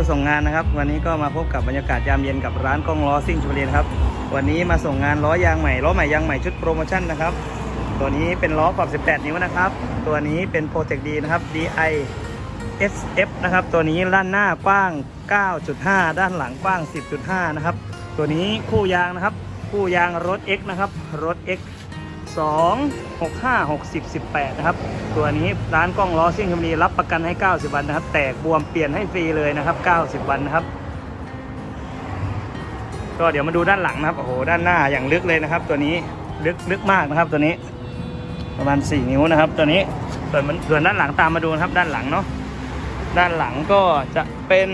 วส่งงานนะครับ วันนี้ก็มาพบกับบรรยากาศยามเย็นกับร้านกล้องล้อซิ่งชลบุรียนครับ วันนี้มาส่งงานล้อยางใหม่ล้อใหม่ยางใหม่ชุดโปรโมชั่นนะครับ ตัวนี้เป็นล้อขอบ 18 นิ้วนะครับ ตัวนี้เป็นโปรเจกต์ดีนะครับ DI SF นะครับ ตัวนี้ด้านหน้ากว้าง 9.5 ด้านหลังกว้าง 10.5 นะครับ ตัวนี้คู่ยางนะครับ คู่ยางรถ X นะครับ รถ X 2 6 5 60 18 นะครับ ตัวนี้ร้านกล้องล้อซิ่งชมบุรีรับประกันให้ 90 วันนะครับ แตกบวมเปลี่ยนให้ฟรีเลยนะครับ 90 วันนะครับ ก็เดี๋ยวมาดูด้านหลังนะครับ โอ้โห ด้านหน้าอย่างลึกเลยนะครับ ตัวนี้ลึกลึกมากนะครับ ตัวนี้ประมาณ 4 นิ้วนะครับ ตัวนี้ส่วนมันส่วนด้านหลังตามมาดูนะครับ ด้านหลังเนาะ ด้านหลังก็จะเป็น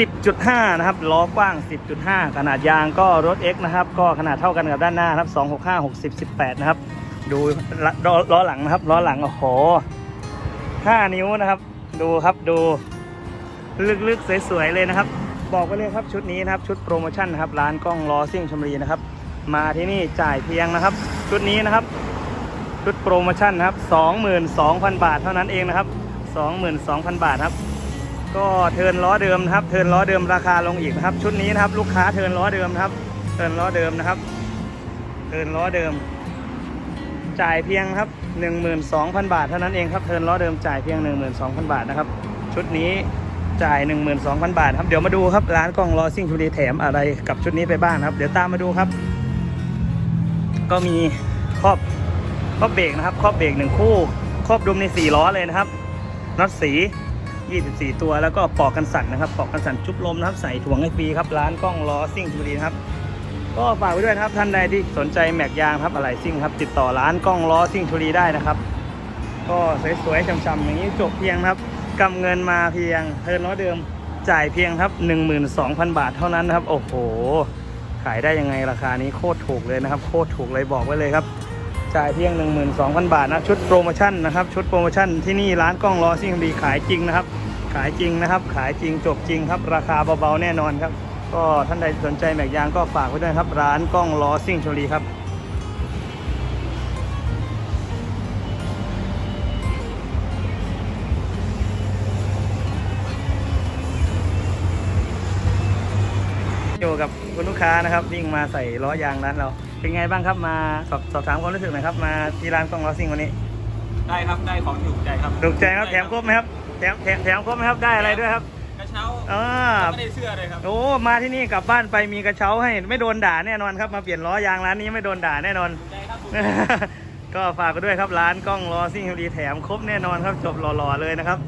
10.5 นะครับล้อกว้าง 10.5 ขนาดยางก็รถ X นะครับ ก็ขนาดเท่ากันกับด้านหน้าครับ 265 60 18 นะครับ ดูล้อหลังนะครับล้อหลัง โอ้โห 5 นิ้วนะครับ ดูครับดู ลึกๆ สวยๆ เลยนะครับ บอกไปเลยครับชุดนี้นะครับ ชุดโปรโมชั่นนะครับ ร้านกล้องล้อซิ่งชมรีนะครับ มาที่นี่จ่ายเพียงนะครับ ชุดนี้นะครับ ชุดโปรโมชั่นนะครับ 22,000 บาทเท่านั้นเองนะครับ 22,000 บาทครับ ก็เทินล้อเดิมนะครับ เทินล้อเดิมราคาลงอีกนะครับ ชุดนี้นะครับ ลูกค้าเทินล้อเดิมนะครับ เทินล้อเดิมนะครับ เทินล้อเดิม จ่ายเพียงครับ 12,000 บาทเท่านั้นเองครับเทินล้อเดิมจ่ายเพียง 12,000 บาทนะครับ ชุดนี้จ่าย 12,000 บาทครับเดี๋ยวมาดูครับร้านกล้องล้อซิ่งชูรีแถมอะไรกับชุดนี้ไปบ้างนครับ เดี๋ยวตามมาดูครับ ก็มีครอบครอบเบรกนะครับครอบเบรกหนึ่งคู่ครอบดุมในสี่ล้อเลยนะครับน็อตสี 24 ตัวแล้วก็ปอกกันสั่นนะครับปอกกันสั่นจุบลมนะครับใส่ถ่วงให้ฟรีครับร้านกล้องล้อซิ่งชลบุรีนครับก็ฝากไว้ด้วยครับท่านใดที่สนใจแม็กยางครับอะไรซิ่งครับติดต่อร้านกล้องล้อซิ่งชุรีได้นะครับ ก็สวยๆช่ำๆอย่างนี้จบเพียงครับกำเงินมาเพียงเทิร์นล้อเดิมจ่ายเพียงครับ 12,000 บาทเท่านั้นนะครับ โอ้โห ขายได้ยังไงราคานี้โคตรถูกเลยนะครับ โคตรถูกเลยบอกไว้เลยครับ จ่ายเพียง 12,000 บาทนะชุดโปรโมชั่นนะครับชุดโปรโมชั่นที่นี่ร้านกล้องล้อซิ่งดีขายจริงนะครับ ขายจริงนะครับ ขายจริงจบจริงครับ ราคาเบาๆแน่นอนครับ ก็ท่านใดสนใจแม็กยางก็ฝากไว้ด้วยครับ ร้านกล้องล้อซิ่งชลบุรีครับอยู่กับคุณลูกค้านะครับวิ่งมาใส่ล้อยางร้านเรา เป็นไงบ้างครับมาสอบสอบถามความรู้สึกหน่อยครับ มาที่ร้านกล้องล้อซิ่งวันนี้ ได้ครับ ได้ของถูกใจครับถูกใจครับแถมครบไหมครับแถมแถมแถมครบไหมครับได้อะไรด้วยครับกระเช้าอ่าไม่ได้เสื้อเลยครับโอ้มาที่นี่กลับบ้านไปมีกระเช้าให้ไม่โดนด่าแน่นอนครับ มาเปลี่ยนล้อยางร้านนี้ไม่โดนด่าแน่นอนถูกใจครับถูกใจก็ฝากไปด้วยครับร้านกล้องล้อซิ่งดีแถมครบแน่นอนครับจบหล่อๆเลยนะครับ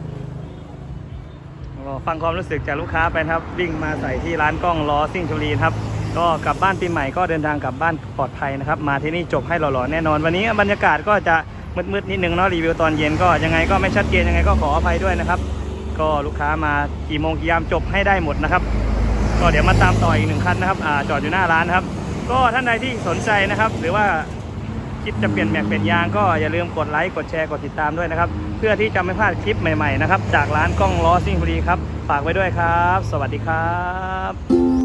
รอฟังความรู้สึกจากลูกค้าไปนะครับวิ่งมาใส่ที่ร้านกล้องล้อซิ่งชลบุรีครับ ก็กลับบ้านปีใหม่ก็เดินทางกลับบ้านปลอดภัยนะครับ มาที่นี่จบให้หล่อๆแน่นอน วันนี้บรรยากาศก็จะ มืดๆนิดนึงเนาะรีวิวตอนเย็นก็ยังไงก็ไม่ชัดเจนยังไงก็ขออภัยด้วยนะครับ ก็ลูกค้ามากี่โมงกี่ยามจบให้ได้หมดนะครับ ก็เดี๋ยวมาตามต่ออีกหนึ่งคันนะครับอาจอดอยู่หน้าร้านนะครับ ก็ท่านใดที่สนใจนะครับ หรือว่าคิดจะเปลี่ยนแม็กเปลี่ยนยางก็อย่าลืมกดไลค์กดแชร์กดติดตามด้วยนะครับ เพื่อที่จะไม่พลาดคลิปใหม่ๆนะครับจากร้านกล้องล้อซิ่งบุรีครับฝากไว้ด้วยครับ สวัสดีครับ